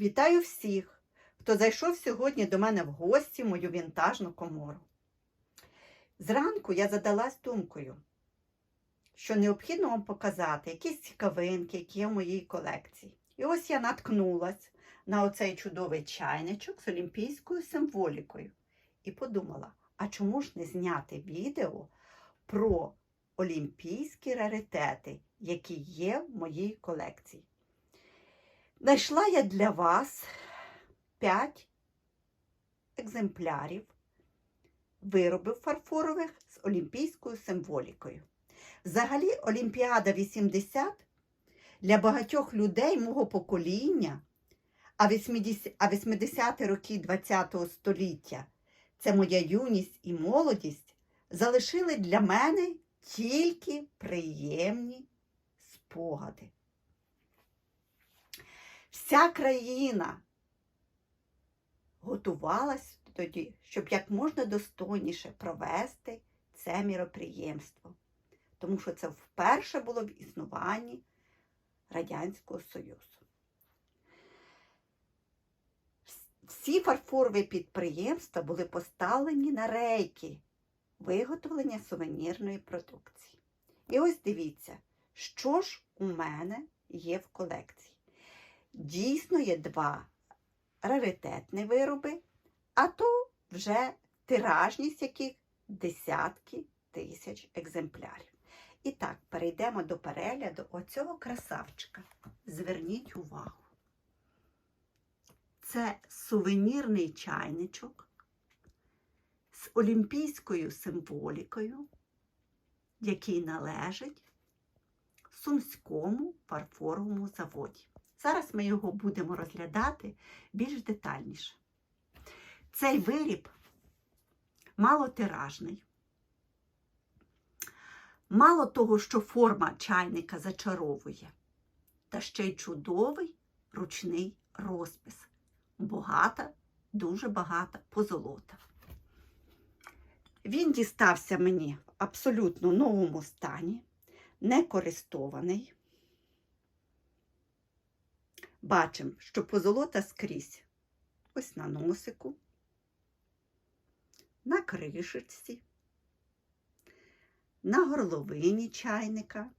Вітаю всіх, хто зайшов сьогодні до мене в гості в мою вінтажну комору. Зранку я задалась думкою, що необхідно вам показати якісь цікавинки, які є в моїй колекції. І ось я наткнулась на оцей чудовий чайничок з олімпійською символікою і подумала, а чому ж не зняти відео про олімпійські раритети, які є в моїй колекції? Знайшла я для вас 5 екземплярів виробів фарфорових з олімпійською символікою. Взагалі, Олімпіада 80 для багатьох людей мого покоління, а 80 а 80-ті роки ХХ століття це моя юність і молодість, залишили для мене тільки приємні спогади. Вся країна готувалась тоді, щоб як можна достойніше провести це міроприємство, тому що це вперше було в існуванні Радянського Союзу. Всі фарфорові підприємства були поставлені на рейки виготовлення сувенірної продукції. І ось дивіться, що ж у мене є в колекції. Дійсно є два раритетні вироби, а то вже тиражність яких десятки тисяч екземплярів. І так, перейдемо до перегляду оцього красавчика. Зверніть увагу. Це сувенірний чайничок з олімпійською символікою, який належить Сумському фарфоровому заводі. Зараз ми його будемо розглядати більш детальніше. Цей виріб малотиражний. Мало того, що форма чайника зачаровує, та ще й чудовий ручний розпис. Багата, дуже багата позолота. Він дістався мені в абсолютно новому стані, не користований. Бачимо, що позолота скрізь ось на носику, на кришечці, на горловині чайника,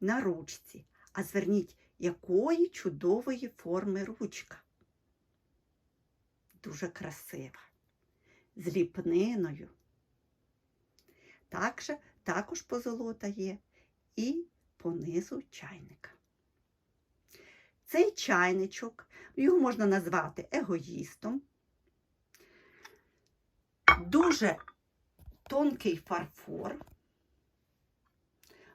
на ручці. А зверніть, якої чудової форми ручка. Дуже красива, з ліпниною. Також, також позолота є і понизу чайника. Цей чайничок, його можна назвати егоїстом. Дуже тонкий фарфор.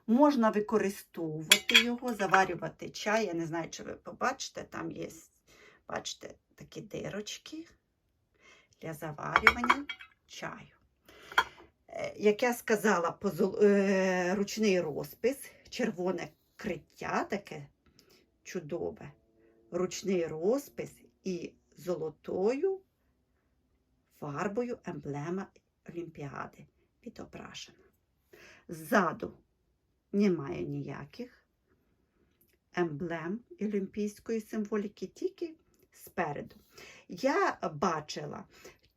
Можна використовувати його, заварювати чай. Я не знаю, чи ви побачите, там є, бачите, такі дирочки для заварювання чаю. Е, Як я сказала, е, ручний розпис, червоне криття таке чудове, ручний розпис і золотою фарбою емблема Олімпіади відображена. Ззаду немає ніяких емблем олімпійської символіки, тільки спереду. Я бачила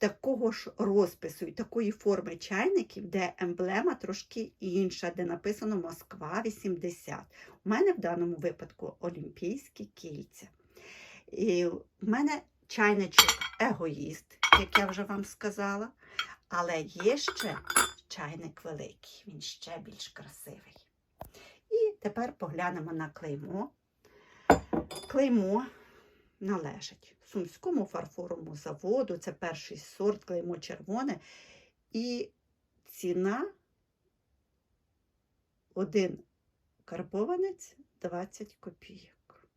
такого ж розпису і такої форми чайників, де емблема трошки інша, де написано Москва 80. У мене в даному випадку олімпійські кільця. І в мене чайничок егоїст, як я вже вам сказала. Але є ще чайник великий, він ще більш красивий. І тепер поглянемо на клеймо. Клеймо належить Сумському фарфоровому заводу, це перший сорт, клеймо червоне. І ціна один карбованець 20 копійок.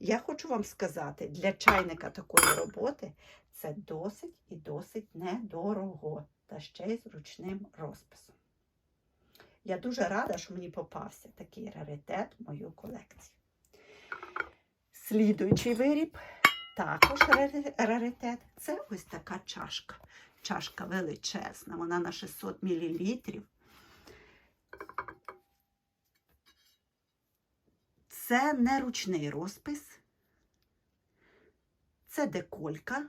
Я хочу вам сказати, для чайника такої роботи це досить і досить недорого, та ще й з ручним розписом. Я дуже рада, що мені попався такий раритет в мою колекцію. Слідуючий виріб, також раритет, це ось така чашка. Чашка величезна, вона на 600 мл. Це не ручний розпис, Це деколька.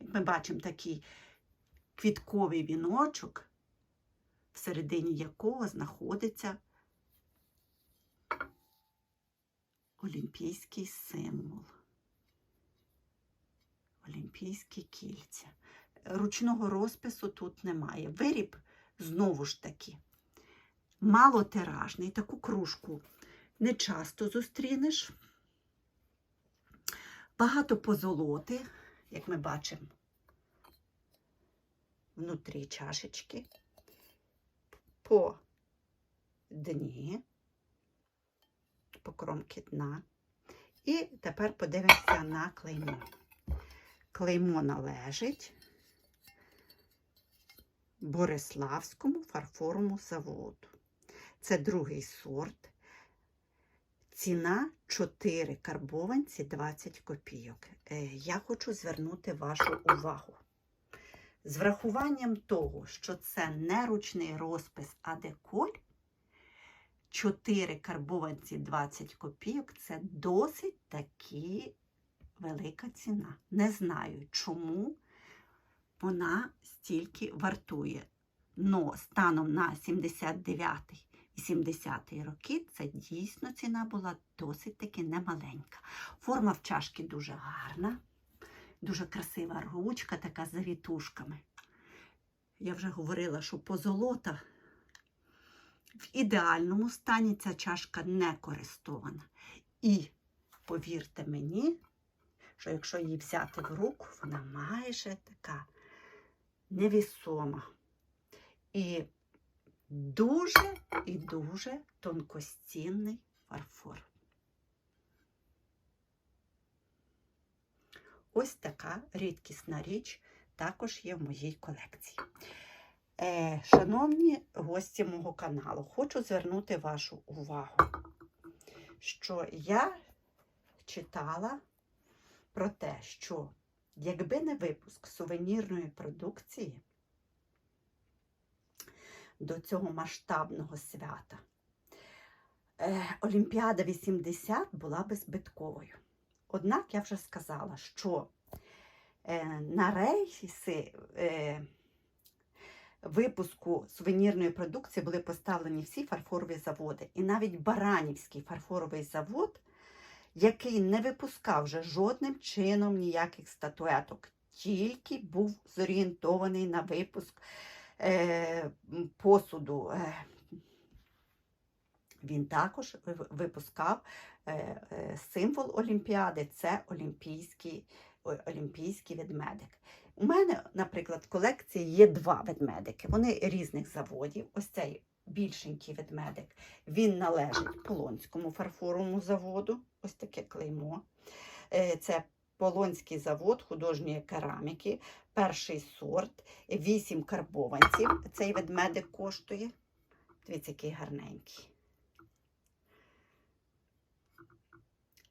Як ми бачимо, такий квітковий віночок, всередині якого знаходиться олімпійський символ. Олімпійські кільця. Ручного розпису тут немає. Виріб знову ж таки малотиражний. Таку кружку не часто зустрінеш. Багато позолоти, як ми бачимо, внутрі чашечки, по дні, по кромки дна. І тепер подивимося на клеймо. Клеймо належить Бориславському фарфоровому заводу. Це другий сорт. Ціна 4 карбованці 20 копійок. Е, Я хочу звернути вашу увагу. З врахуванням того, що це не ручний розпис, а деколь, 4 карбованці 20 копійок це досить таки велика ціна. Не знаю, чому вона стільки вартує. Но станом на 79 80-ті роки це дійсно ціна була досить таки немаленька. Форма в чашки дуже гарна, дуже красива ручка, така з завітушками. Я вже говорила, що позолота в ідеальному стані ця чашка не користована. І повірте мені, що якщо її взяти в руку, вона майже така невісома. І дуже і дуже тонкостінний фарфор. Ось така рідкісна річ також є в моїй колекції. Е, шановні гості мого каналу, хочу звернути вашу увагу, що я читала про те, що якби не випуск сувенірної продукції, до цього масштабного свята. Е, Олімпіада 80 була би збитковою. Однак я вже сказала, що е, на рейси випуску сувенірної продукції були поставлені всі фарфорові заводи. І навіть Баранівський фарфоровий завод, який не випускав вже жодним чином ніяких статуеток, тільки був зорієнтований на випуск е, посуду. Е, він також випускав е, е, символ Олімпіади це олімпійський, олімпійський ведмедик. У мене, наприклад, в колекції є два ведмедики. Вони різних заводів. Ось цей більшенький ведмедик. Він належить Полонському фарфоровому заводу. Ось таке клеймо. Е, Це Полонський завод художньої кераміки, перший сорт, 8 карбованців. Цей ведмедик коштує. Дивіться, який гарненький.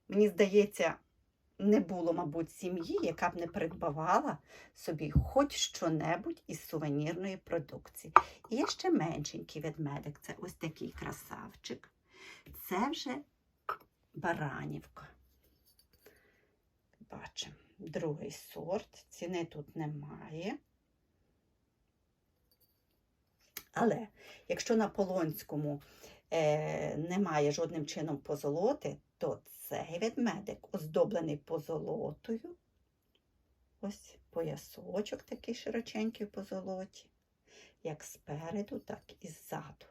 Мені здається, не було, мабуть, сім'ї, яка б не придбавала собі хоч що-небудь із сувенірної продукції. І є ще меншенький ведмедик. Це ось такий красавчик. Це вже баранівка. Бачимо, другий сорт. Ціни тут немає. Але якщо на Полонському е, немає жодним чином позолоти, то цей ведмедик оздоблений позолотою. Ось поясочок такий широченький в позолоті, як спереду, так і ззаду.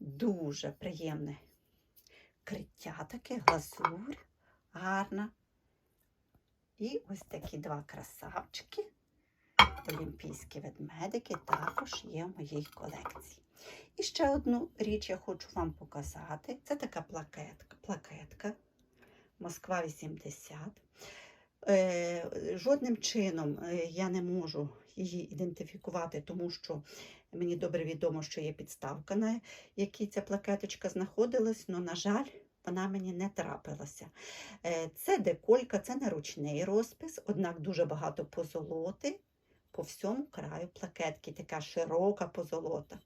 Дуже приємне криття таке, глазурь гарна. І ось такі два красавчики, олімпійські ведмедики, також є в моїй колекції. І ще одну річ я хочу вам показати. Це така плакетка. плакетка Москва 80. Е, жодним чином е, я не можу її ідентифікувати, тому що мені добре відомо, що є підставка, на якій ця плакеточка знаходилась, але, на жаль, вона мені не трапилася. Е, Це деколька, це не ручний розпис, однак дуже багато позолоти по всьому краю плакетки, така широка позолота.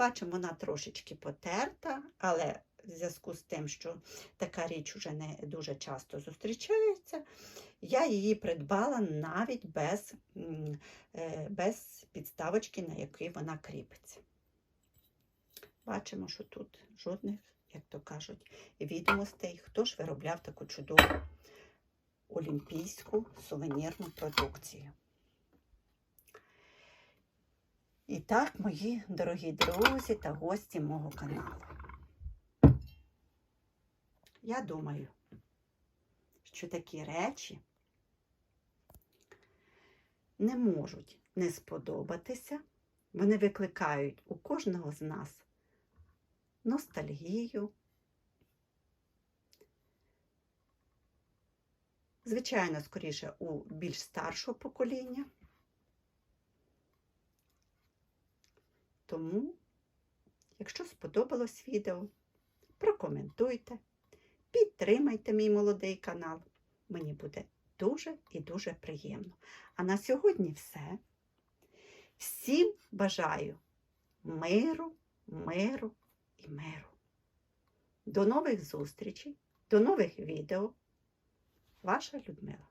Бачимо, вона трошечки потерта, але в зв'язку з тим, що така річ уже не дуже часто зустрічається, я її придбала навіть без, е, без підставочки, на якій вона кріпиться. Бачимо, що тут жодних, як то кажуть, відомостей, хто ж виробляв таку чудову олімпійську сувенірну продукцію. І так, мої дорогі друзі та гості мого каналу. Я думаю, що такі речі не можуть не сподобатися. Вони викликають у кожного з нас ностальгію. Звичайно, скоріше у більш старшого покоління. Тому, якщо сподобалось відео, прокоментуйте, підтримайте мій молодий канал. Мені буде дуже і дуже приємно. А на сьогодні все. Всім бажаю миру, миру і миру. До нових зустрічей, до нових відео. Ваша Людмила.